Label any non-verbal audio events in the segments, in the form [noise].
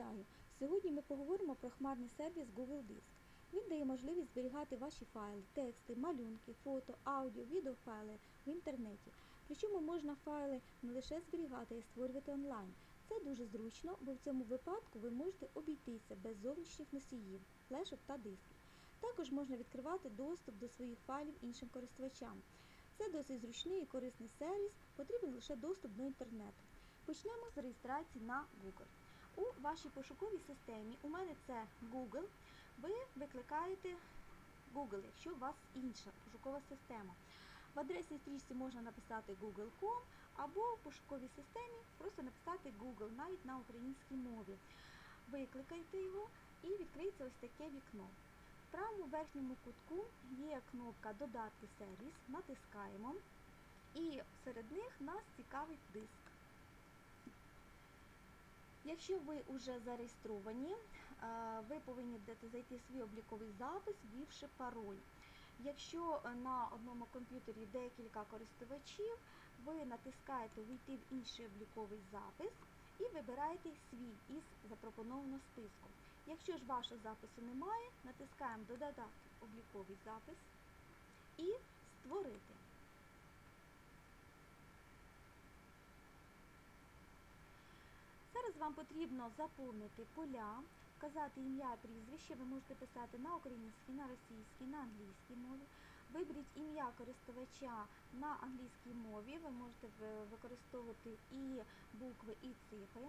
Вітаю! Сьогодні ми поговоримо про хмарний сервіс Google Диск. Він дає можливість зберігати ваші файли, тексти, малюнки, фото, аудіо, відеофайли в інтернеті. Причому можна файли не лише зберігати, а й створювати онлайн. Це дуже зручно, бо в цьому випадку ви можете обійтися без зовнішніх носіїв, флешок та дисків. Також можна відкривати доступ до своїх файлів іншим користувачам. Це досить зручний і корисний сервіс, потрібен лише доступ до інтернету. Почнемо з реєстрації на Google. У вашій пошуковій системі, у мене це Google, ви викликаєте Google, якщо у вас інша пошукова система. В адресній стрічці можна написати google.com або в пошуковій системі просто написати Google навіть на українській мові. Викликайте його і відкриється ось таке вікно. В правому верхньому кутку є кнопка Додати сервіс, натискаємо, і серед них нас цікавить диск. Якщо ви вже зареєстровані, ви повинні зайти свій обліковий запис, ввівши пароль. Якщо на одному комп'ютері декілька користувачів, ви натискаєте Війти в інший обліковий запис і вибираєте свій із запропонованого списку. Якщо ж вашого запису немає, натискаємо Додати обліковий запис і Створити. Зараз вам потрібно заповнити поля, вказати ім'я, прізвище, ви можете писати на українській, на російській, на англійській мові. Виберіть ім'я користувача на англійській мові, ви можете використовувати і букви, і цифри.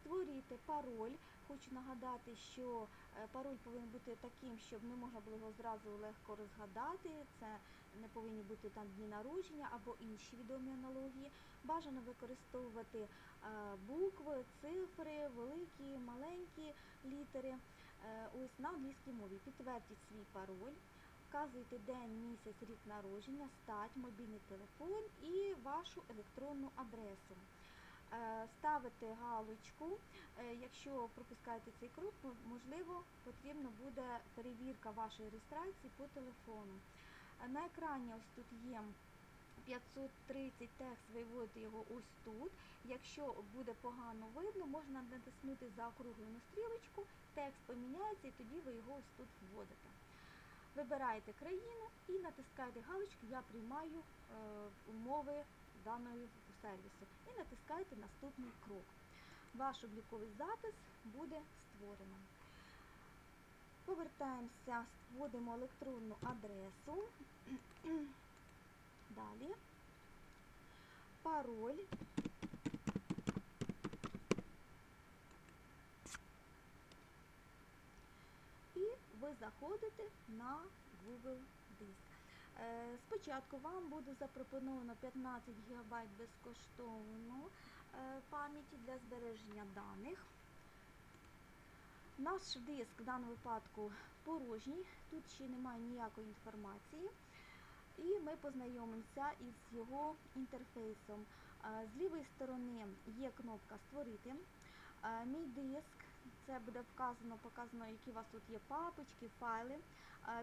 Створюєте пароль. Хочу нагадати, що пароль повинен бути таким, щоб не можна було його зразу легко розгадати. Це не повинні бути там дні народження або інші відомі аналогії. Бажано використовувати букви, цифри, великі, маленькі літери. Ось на англійській мові. Підтвердіть свій пароль. Вказуйте день, місяць, рік народження, стать, мобільний телефон і вашу електронну адресу. Ставите галочку, якщо пропускаєте цей крок, можливо, потрібна буде перевірка вашої реєстрації по телефону. На екрані ось тут є 530 текст, виводите його ось тут. Якщо буде погано видно, можна натиснути заокруглену стрілочку, текст поміняється і тоді ви його ось тут вводите. Вибираєте країну і натискаєте галочку Я приймаю умови даного сервісу і натискаєте наступний крок. Ваш обліковий запис буде створено. Повертаємося, вводимо електронну адресу. [clears throat] Далі пароль. І ви заходите на Google Диск. Спочатку вам буде запропоновано 15 ГБ безкоштовно пам'яті для збереження даних. Наш диск в даному випадку порожній, тут ще немає ніякої інформації. І ми познайомимося із його інтерфейсом. З лівої сторони є кнопка Створити. Мій диск, це буде вказано, показано, які у вас тут є папочки, файли.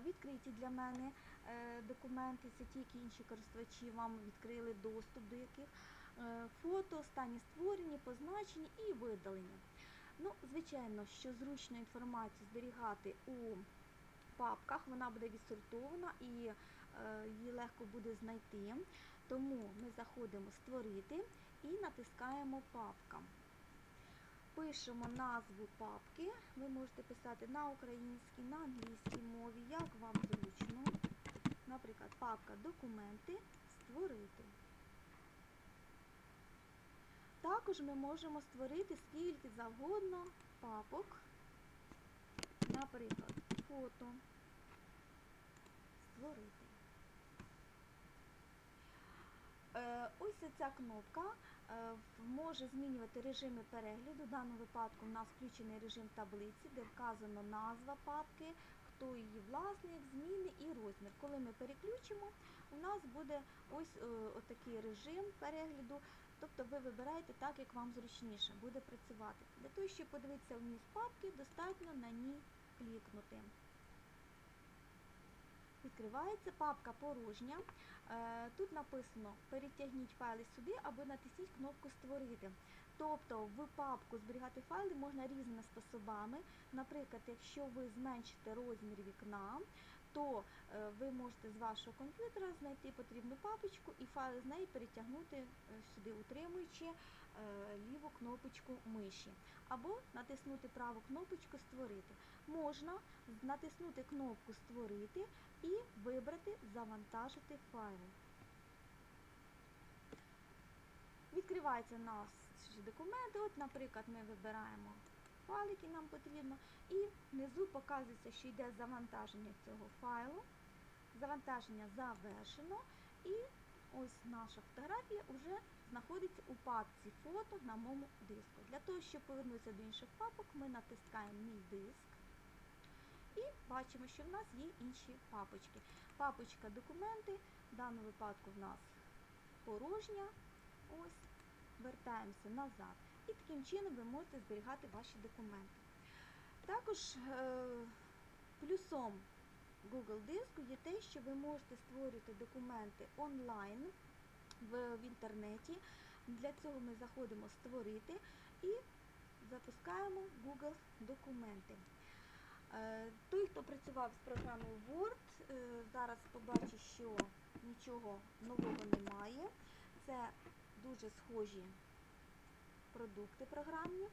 Відкриті для мене документи, це тільки інші користувачі вам відкрили доступ до яких. Фото, останні створені, позначені і видалені. Ну, Звичайно, що зручно інформацію зберігати у папках, вона буде відсортована і її легко буде знайти. Тому ми заходимо Створити і натискаємо Папка. Пишемо назву папки, ви можете писати на українській, на англійській мові, як вам зручно. Наприклад, папка Документи Створити. Також ми можемо створити скільки завгодно папок, наприклад, фото. Створити. Ось ця кнопка може змінювати режими перегляду. В даному випадку у нас включений режим таблиці, де вказано назва папки, хто її власник, зміни і розмір. Коли ми переключимо, у нас буде ось такий режим перегляду. Тобто ви вибираєте так, як вам зручніше буде працювати. Для того, щоб подивитися вниз папки, достатньо на ній клікнути. Відкривається папка порожня. Тут написано Перетягніть файли сюди або натисніть кнопку Створити. Тобто в папку зберігати файли можна різними способами. Наприклад, якщо ви зменшите розмір вікна, то е, ви можете з вашого комп'ютера знайти потрібну папочку і файл з неї перетягнути е, сюди, утримуючи е, ліву кнопочку миші. Або натиснути праву кнопочку Створити. Можна натиснути кнопку Створити і вибрати Завантажити файл. Відкриваються у нас документи. От, наприклад, ми вибираємо файл, який нам потрібно, і внизу показується, що йде завантаження цього файлу. Завантаження завершено, і ось наша фотографія вже знаходиться у папці фото на моєму диску. Для того, щоб повернутися до інших папок, ми натискаємо Мій диск і бачимо, що в нас є інші папочки. Папочка документи, в даному випадку в нас порожня. Ось, вертаємося назад. І таким чином ви можете зберігати ваші документи. Також е, плюсом Google диску є те, що ви можете створювати документи онлайн в, інтернеті. Для цього ми заходимо Створити і запускаємо Google документи. Е, Той, хто працював з програмою Word, е, зараз побачить, що нічого нового немає. Це дуже схожі продукти програмні.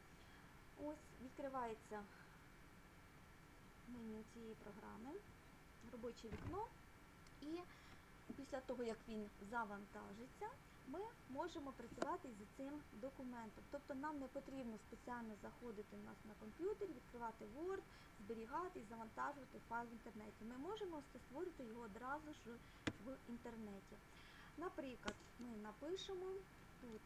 Ось відкривається меню цієї програми, робоче вікно. І після того, як він завантажиться, ми можемо працювати з цим документом. Тобто нам не потрібно спеціально заходити у нас на комп'ютері, відкривати Word, зберігати і завантажувати файл в інтернеті. Ми можемо створити його одразу ж в інтернеті. Наприклад, ми напишемо тут.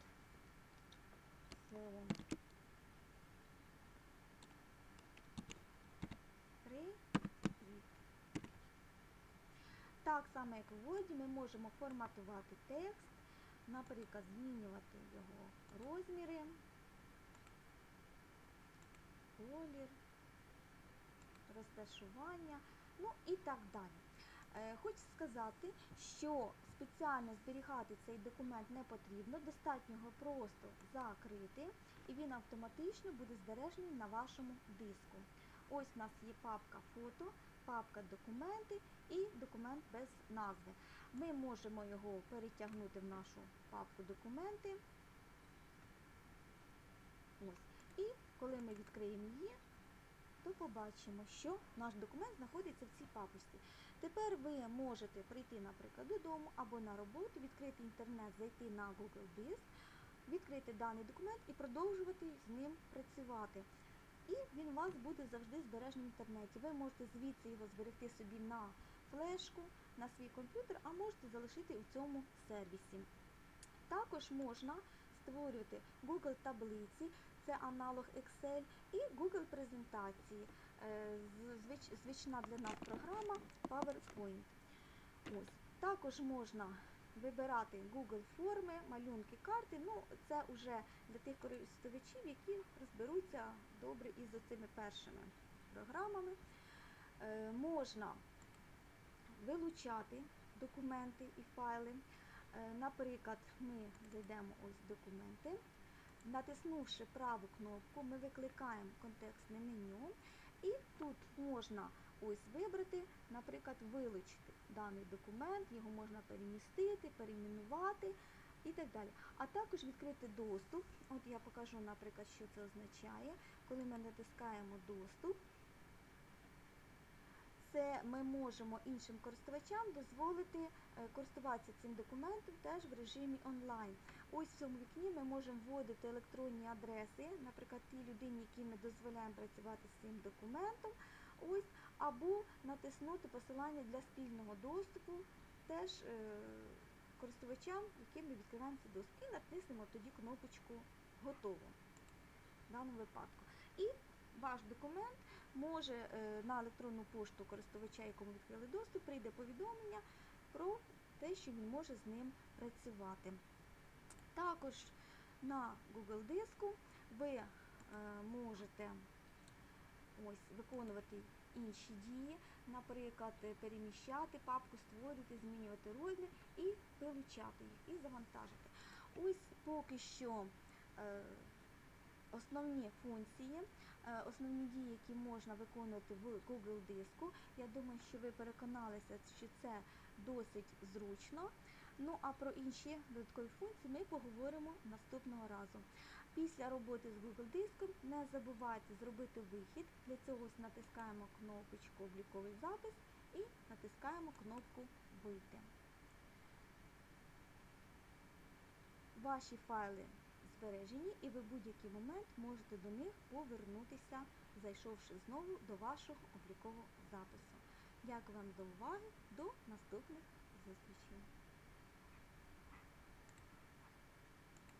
Так само, як у Word, ми можемо форматувати текст, наприклад, змінювати його розміри, колір, розташування, ну і так далі. Е, Хочу сказати, що спеціально зберігати цей документ не потрібно, достатньо його просто закрити, і він автоматично буде збережений на вашому диску. Ось у нас є папка фото, папка документи і документ без назви. Ми можемо його перетягнути в нашу папку документи. Ось. І коли ми відкриємо її, то побачимо, що наш документ знаходиться в цій папочці. Тепер ви можете прийти, наприклад, додому або на роботу, відкрити інтернет, зайти на Google Диск, відкрити даний документ і продовжувати з ним працювати. І він у вас буде завжди збережений в інтернеті. Ви можете звідси його зберегти собі на флешку, на свій комп'ютер, а можете залишити у цьому сервісі. Також можна створювати Google таблиці, це аналог Excel, і Google презентації, е, звич- звична для нас програма PowerPoint. Ось. Також можна вибирати Google форми, малюнки, карти. Ну, це вже для тих користувачів, які розберуться добре із цими першими програмами. Е, можна вилучати документи і файли. Е, Наприклад, ми зайдемо ось документи. Натиснувши праву кнопку, ми викликаємо контекстне меню, і тут можна ось вибрати, наприклад, вилучити даний документ, його можна перемістити, перейменувати і так далі. А також відкрити доступ. От я покажу, наприклад, що це означає. Коли ми натискаємо доступ, це ми можемо іншим користувачам дозволити е, користуватися цим документом теж в режимі онлайн. Ось в цьому вікні ми можемо вводити електронні адреси, наприклад, тій людині, якій ми дозволяємо працювати з цим документом, ось, або натиснути посилання для спільного доступу теж е, користувачам, яким ми відкриваємо цей доступ. І натиснемо тоді кнопочку Готово в даному випадку. І ваш документ може е, на електронну пошту користувача, якому відкрили доступ, прийде повідомлення про те, що він може з ним працювати. Також на Google диску ви е, можете ось, виконувати інші дії, наприклад, переміщати папку, створювати, змінювати розмір і вилучати їх, і завантажити. Ось поки що е, основні функції, основні дії, які можна виконувати в Google диску. Я думаю, що ви переконалися, що це досить зручно. Ну а про інші додаткові функції ми поговоримо наступного разу. Після роботи з Google диском не забувайте зробити вихід. Для цього натискаємо кнопочку обліковий запис і натискаємо кнопку Вийти. Ваші файли збережені і ви будь-який момент можете до них повернутися, зайшовши знову до вашого облікового запису. Дякую вам за увагу. До наступних зустрічей!